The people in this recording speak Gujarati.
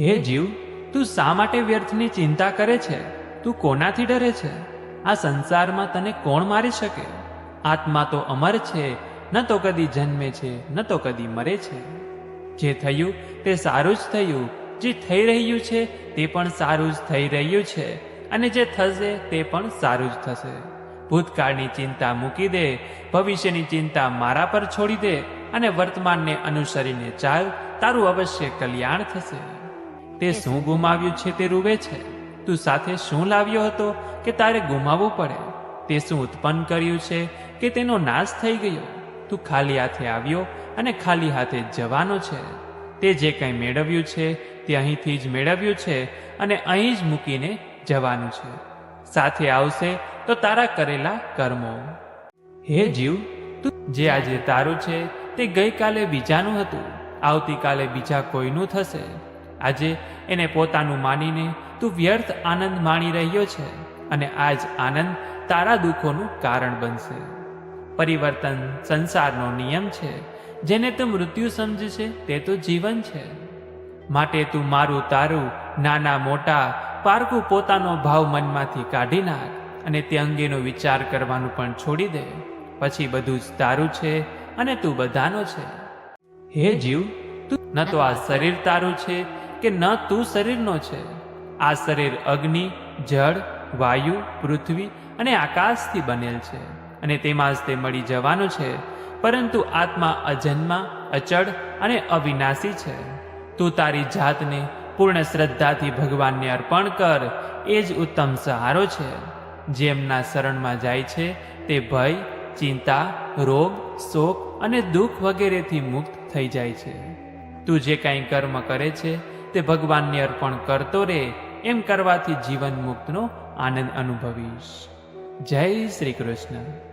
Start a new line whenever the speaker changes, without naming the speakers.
હે જીવ, તું શા માટે વ્યર્થની ચિંતા કરે છે? તું કોનાથી ડરે છે? આ સંસારમાં તને કોણ મારી શકે? આત્મા તો અમર છે, ન તો કદી જન્મે છે, ન તો કદી મરે છે. જે થયું તે સારું જ થયું, જે થઈ રહ્યું છે તે પણ સારું જ થઈ રહ્યું છે, અને જે થશે તે પણ સારું જ થશે. ભૂતકાળની ચિંતા મૂકી દે, ભવિષ્યની ચિંતા મારા પર છોડી દે, અને વર્તમાનને અનુસરીને ચાલ, તારું અવશ્ય કલ્યાણ થશે. તે શું ગુમાવ્યું છે તે રૂવે છે? તું સાથે શું લાવ્યો હતો કે તારે ગુમાવવું પડે? તે શું ઉત્પન્ન કર્યું છે કે તેનો નાશ થઈ ગયો? તું ખાલી હાથે આવ્યો અને ખાલી હાથે જવાનો છે. તે જે કંઈ મેળવ્યું છે તે અહીંથી જ મેળવ્યું છે અને અહીં જ મૂકીને જવાનું છે. સાથે આવશે તો તારા કરેલા કર્મો. હે જીવ, તું જે આજે તારું છે તે ગઈકાલે બીજાનું હતું. આવતીકાલે બીજા કોઈનું થશે. આજે એને પોતાનું માનીને તું વ્યર્થ આનંદ માણી રહ્યો છે અને આજ આનંદ તારા દુઃખોનું કારણ બનશે. પરિવર્તન સંસારનો નિયમ છે. જેને તું મૃત્યુ સમજે છે તે તો જીવન છે. માટે તું મારું તારું નાના મોટા પારકું પોતાનો ભાવ મનમાંથી કાઢી નાખ અને તે અંગેનો વિચાર કરવાનું પણ છોડી દે. પછી બધું જ તારું છે અને તું બધાનો છે. હે જીવ, તું ન તો આ શરીર તારું છે કે ન તું શરીરનો છે? આ શરીર અગ્નિ, જળ, વાયુ, પૃથ્વી અને આકાશથી બનેલ છે અને તેમાં જ તે મળી જવાનું છે. પરંતુ આત્મા અજન્મા, અચળ અને અવિનાશી છે. તું તારી જાતને પૂર્ણ શ્રદ્ધાથી ભગવાનને અર્પણ કર. એ જ ઉત્તમ સહારો છે. જેમના શરણમાં જાય છે તે ભય, ચિંતા, રોગ, શોક અને દુઃખ વગેરેથી મુક્ત થઈ જાય છે. તું જે કાંઈ કર્મ કરે છે તે ભગવાનને અર્પણ કરતો રહે એમ કરવાથી જીવન મુક્તનો આનંદ અનુભવીશ. જય શ્રી કૃષ્ણ.